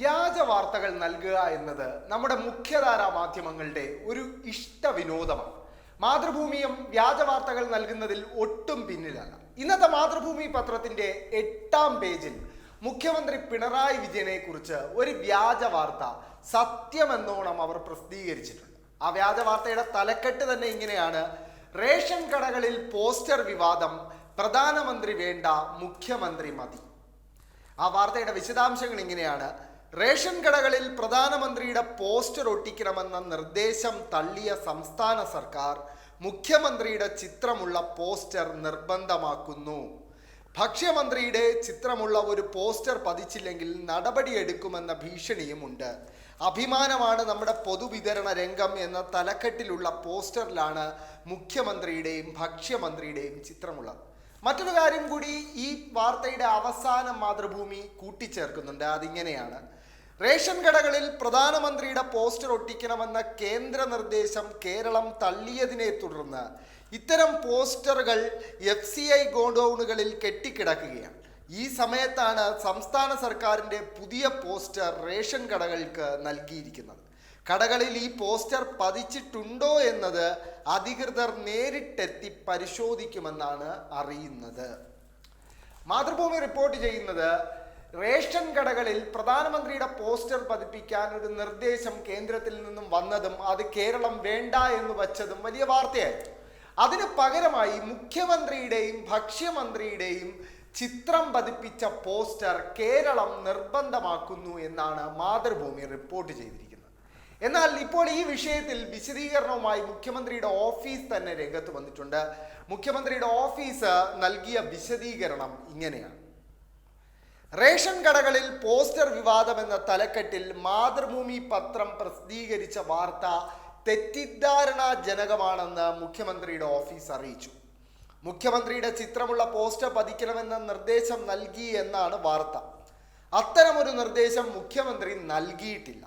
വ്യാജ വാർത്തകൾ നൽകുക എന്നത് നമ്മുടെ മുഖ്യധാരാ മാധ്യമങ്ങളുടെ ഒരു ഇഷ്ട വിനോദമാണ്. മാതൃഭൂമിയും വ്യാജ വാർത്തകൾ നൽകുന്നതിൽ ഒട്ടും പിന്നിലല്ല. ഇന്നത്തെ മാതൃഭൂമി പത്രത്തിന്റെ എട്ടാം പേജിൽ മുഖ്യമന്ത്രി പിണറായി വിജയനെ കുറിച്ച് ഒരു വ്യാജ വാർത്ത സത്യമെന്നോണം അവർ പ്രസിദ്ധീകരിച്ചിട്ടുണ്ട്. ആ വ്യാജ വാർത്തയുടെ തലക്കെട്ട് തന്നെ ഇങ്ങനെയാണ്. റേഷൻ കടകളിൽ പോസ്റ്റർ വിവാദം പ്രധാനമന്ത്രി വേണ്ട മുഖ്യമന്ത്രി മതി. ആ വാർത്തയുടെ വിശദാംശങ്ങൾ ഇങ്ങനെയാണ്. റേഷൻ കടകളിൽ പ്രധാനമന്ത്രിയുടെ പോസ്റ്റർ ഒട്ടിക്കണമെന്ന നിർദ്ദേശം തള്ളിയ സംസ്ഥാന സർക്കാർ മുഖ്യമന്ത്രിയുടെ ചിത്രമുള്ള പോസ്റ്റർ നിർബന്ധമാക്കുന്നു. ഭക്ഷ്യമന്ത്രിയുടെ ചിത്രമുള്ള ഒരു പോസ്റ്റർ പതിച്ചില്ലെങ്കിൽ നടപടിയെടുക്കുമെന്ന ഭീഷണിയുമുണ്ട്. അഭിമാനമാണ് നമ്മുടെ പൊതുവിതരണ രംഗം എന്ന തലക്കെട്ടിലുള്ള പോസ്റ്ററിലാണ് മുഖ്യമന്ത്രിയുടെയും ഭക്ഷ്യമന്ത്രിയുടെയും ചിത്രമുള്ളത്. മറ്റൊരു കാര്യം കൂടി ഈ വാർത്തയുടെ അവസാനം മാതൃഭൂമി കൂട്ടിച്ചേർക്കുന്നുണ്ട്. അതിങ്ങനെയാണ്. റേഷൻ കടകളിൽ പ്രധാനമന്ത്രിയുടെ പോസ്റ്റർ ഒട്ടിക്കണമെന്ന കേന്ദ്ര നിർദ്ദേശം കേരളം തള്ളിയതിനെ തുടർന്ന് ഇത്തരം പോസ്റ്ററുകൾ എഫ് സി ഐ ഗോഡൌണുകളിൽ കെട്ടിക്കിടക്കുകയാണ്. ഈ സമയത്താണ് സംസ്ഥാന സർക്കാരിന്റെ പുതിയ പോസ്റ്റർ റേഷൻ കടകൾക്ക് നൽകിയിരിക്കുന്നത്. കടകളിൽ ഈ പോസ്റ്റർ പതിച്ചിട്ടുണ്ടോ എന്നത് അധികൃതർ നേരിട്ടെത്തി പരിശോധിക്കുമെന്നാണ് അറിയുന്നത്. മാതൃഭൂമി റിപ്പോർട്ട് ചെയ്യുന്നത് റേഷൻ കടകളിൽ പ്രധാനമന്ത്രിയുടെ പോസ്റ്റർ പതിപ്പിക്കാൻ ഒരു നിർദ്ദേശം കേന്ദ്രത്തിൽ നിന്നും വന്നതും അത് കേരളം വേണ്ട എന്ന് വച്ചതും വലിയ വാർത്തയായിരുന്നു. അതിന് പകരമായി മുഖ്യമന്ത്രിയുടെയും ഭക്ഷ്യമന്ത്രിയുടെയും ചിത്രം പതിപ്പിച്ച പോസ്റ്റർ കേരളം നിർബന്ധമാക്കുന്നു എന്നാണ് മാതൃഭൂമി റിപ്പോർട്ട് ചെയ്തിരിക്കുന്നത്. എന്നാൽ ഇപ്പോൾ ഈ വിഷയത്തിൽ വിശദീകരണവുമായി മുഖ്യമന്ത്രിയുടെ ഓഫീസ് തന്നെ രംഗത്ത് വന്നിട്ടുണ്ട്. മുഖ്യമന്ത്രിയുടെ ഓഫീസ് നൽകിയ വിശദീകരണം ഇങ്ങനെയാണ്. റേഷൻ കടകളിൽ പോസ്റ്റർ വിവാദം എന്ന തലക്കെട്ടിൽ മാതൃഭൂമി പത്രം പ്രസിദ്ധീകരിച്ച വാർത്ത തെറ്റിദ്ധാരണാജനകമാണെന്ന് മുഖ്യമന്ത്രിയുടെ ഓഫീസ് അറിയിച്ചു. മുഖ്യമന്ത്രിയുടെ ചിത്രമുള്ള പോസ്റ്റർ പതിക്കണമെന്ന നിർദ്ദേശം നൽകി എന്നാണ് വാർത്ത. അത്തരമൊരു നിർദ്ദേശം മുഖ്യമന്ത്രി നൽകിയിട്ടില്ല.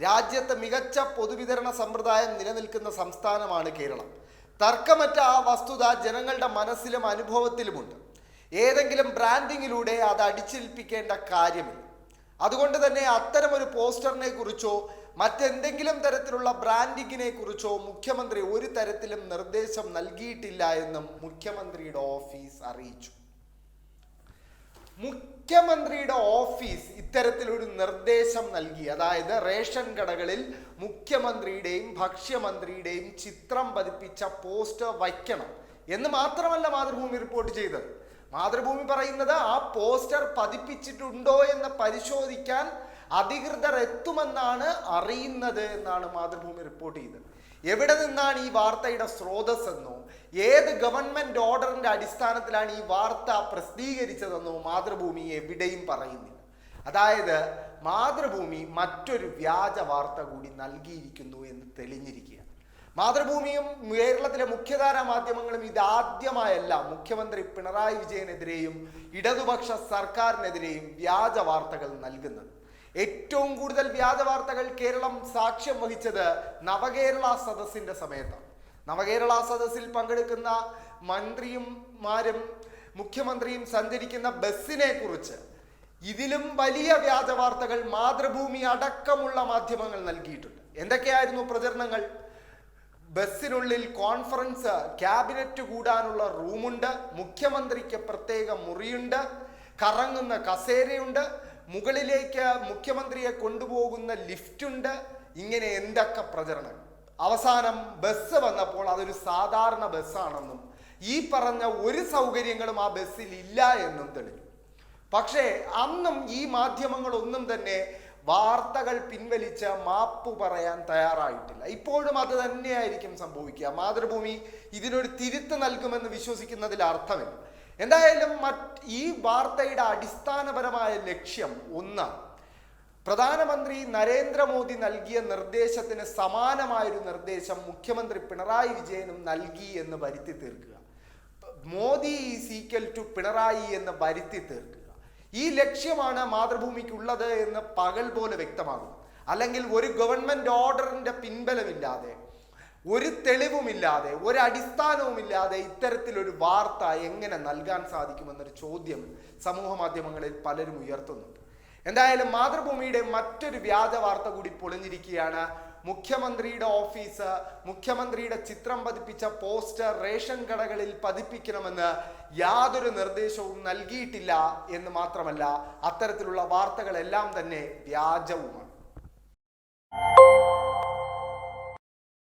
രാജ്യത്ത് മികച്ച പൊതുവിതരണ സമ്പ്രദായം നിലനിൽക്കുന്ന സംസ്ഥാനമാണ് കേരളം. തർക്കമറ്റ ആ വസ്തുത ജനങ്ങളുടെ മനസ്സിലും അനുഭവത്തിലുമുണ്ട്. ഏതെങ്കിലും ബ്രാൻഡിങ്ങിലൂടെ അത് അടിച്ചേൽപ്പിക്കേണ്ട കാര്യമില്ല. അതുകൊണ്ട് തന്നെ അത്തരമൊരു പോസ്റ്ററിനെ കുറിച്ചോ മറ്റെന്തെങ്കിലും തരത്തിലുള്ള ബ്രാൻഡിങ്ങിനെ കുറിച്ചോ മുഖ്യമന്ത്രി ഒരു തരത്തിലും നിർദ്ദേശം നൽകിയിട്ടില്ല എന്നും മുഖ്യമന്ത്രിയുടെ ഓഫീസ് അറിയിച്ചു. മുഖ്യമന്ത്രിയുടെ ഓഫീസ് ഇത്തരത്തിലൊരു നിർദ്ദേശം നൽകി. അതായത് റേഷൻ കടകളിൽ മുഖ്യമന്ത്രിയുടെയും ഭക്ഷ്യമന്ത്രിയുടെയും ചിത്രം പതിപ്പിച്ച പോസ്റ്റർ വയ്ക്കണം എന്ന് മാത്രമല്ല മാതൃഭൂമി റിപ്പോർട്ട് ചെയ്തത്. മാതൃഭൂമി പറയുന്നത് ആ പോസ്റ്റർ പതിപ്പിച്ചിട്ടുണ്ടോ എന്ന് പരിശോധിക്കാൻ അധികൃതർ എത്തുമെന്നാണ് അറിയുന്നത് എന്നാണ് മാതൃഭൂമി റിപ്പോർട്ട് ചെയ്തത്. എവിടെ നിന്നാണ് ഈ വാർത്തയുടെ സ്രോതസ് എന്നോ ഏത് ഗവൺമെന്റ് ഓർഡറിന്റെ അടിസ്ഥാനത്തിലാണ് ഈ വാർത്ത പ്രസിദ്ധീകരിച്ചതെന്നോ മാതൃഭൂമി എവിടെയും പറയുന്നില്ല. അതായത് മാതൃഭൂമി മറ്റൊരു വ്യാജ വാർത്ത കൂടി നൽകിയിരിക്കുന്നു എന്ന് തെളിഞ്ഞിരിക്കുകയാണ്. മാതൃഭൂമിയും കേരളത്തിലെ മുഖ്യധാരാ മാധ്യമങ്ങളും ഇതാദ്യമായല്ല മുഖ്യമന്ത്രി പിണറായി വിജയനെതിരെയും ഇടതുപക്ഷ സർക്കാരിനെതിരെയും വ്യാജ വാർത്തകൾ നൽകുന്നത്. ഏറ്റവും കൂടുതൽ വ്യാജ വാർത്തകൾ കേരളം സാക്ഷ്യം വഹിച്ചത് നവകേരള സദസ്സിന്റെ സമയത്താണ്. നവകേരള സദസ്സിൽ പങ്കെടുക്കുന്ന മന്ത്രിയുമാരും മുഖ്യമന്ത്രിയും സഞ്ചരിക്കുന്ന ബസ്സിനെ കുറിച്ച് ഇതിലും വലിയ വ്യാജ വാർത്തകൾ മാതൃഭൂമി അടക്കമുള്ള മാധ്യമങ്ങൾ നൽകിയിട്ടുണ്ട്. എന്തൊക്കെയായിരുന്നു പ്രചരണങ്ങൾ? ബസ്സിനുള്ളിൽ കോൺഫറൻസ് ക്യാബിനറ്റ് കൂടാനുള്ള റൂമുണ്ട് മുഖ്യമന്ത്രിക്ക് പ്രത്യേക മുറിയുണ്ട് കറങ്ങുന്ന കസേരയുണ്ട് മുകളിലേക്ക് മുഖ്യമന്ത്രിയെ കൊണ്ടുപോകുന്ന ലിഫ്റ്റുണ്ട്. ഇങ്ങനെ എന്തൊക്കെ പ്രചരണങ്ങൾ അവസാനം ബസ് വന്നപ്പോൾ അതൊരു സാധാരണ ബസ്സാണെന്നും ഈ പറഞ്ഞ ഒരു സൗകര്യങ്ങളും ആ ബസ്സിൽ ഇല്ല എന്നും തെളിഞ്ഞു. പക്ഷേ അന്നും ഈ മാധ്യമങ്ങളൊന്നും തന്നെ വാർത്തകൾ പിൻവലിച്ച് മാപ്പ് പറയാൻ തയ്യാറായിട്ടില്ല. ഇപ്പോഴും അത് തന്നെയായിരിക്കും സംഭവിക്കുക. മാതൃഭൂമി ഇതിനൊരു തിരുത്ത് നൽകുമെന്ന് വിശ്വസിക്കുന്നതിൽ അർത്ഥമില്ല. എന്തായാലും മറ്റ് ഈ വാർത്തയുടെ അടിസ്ഥാനപരമായ ലക്ഷ്യം ഒന്നാണ് പ്രധാനമന്ത്രി നരേന്ദ്രമോദി നൽകിയ നിർദ്ദേശത്തിന് സമാനമായൊരു നിർദ്ദേശം മുഖ്യമന്ത്രി പിണറായി വിജയനും നൽകി എന്ന് വരുത്തി തീർക്കുക. Modi is equal to Pinarayi എന്ന് വരുത്തി തീർക്കുക. ഈ ലക്ഷ്യമാണ് മാതൃഭൂമിക്കുള്ളത് എന്ന് പകൽ പോലെ വ്യക്തമാകും. അല്ലെങ്കിൽ ഒരു ഗവൺമെന്റ് ഓർഡറിന്റെ പിൻബലമില്ലാതെ ഒരു തെളിവുമില്ലാതെ ഒരു അടിസ്ഥാനവുമില്ലാതെ ഇത്തരത്തിലൊരു വാർത്ത എങ്ങനെ നൽകാൻ സാധിക്കുമെന്നൊരു ചോദ്യം സമൂഹ മാധ്യമങ്ങളിൽ പലരും ഉയർത്തുന്നുണ്ട്. എന്തായാലും മാതൃഭൂമിയുടെ മറ്റൊരു വ്യാജ വാർത്ത കൂടി പൊളിഞ്ഞിരിക്കുകയാണ് മുഖ്യമന്ത്രിയുടെ ഓഫീസ് മുഖ്യമന്ത്രിയുടെ ചിത്രം പതിപ്പിച്ച പോസ്റ്റർ റേഷൻ കടകളിൽ പതിപ്പിക്കണമെന്ന് യാതൊരു നിർദ്ദേശവും നൽകിയിട്ടില്ല എന്ന് മാത്രമല്ല അത്തരത്തിലുള്ള വാർത്തകളെല്ലാം തന്നെ വ്യാജവുമാണ്.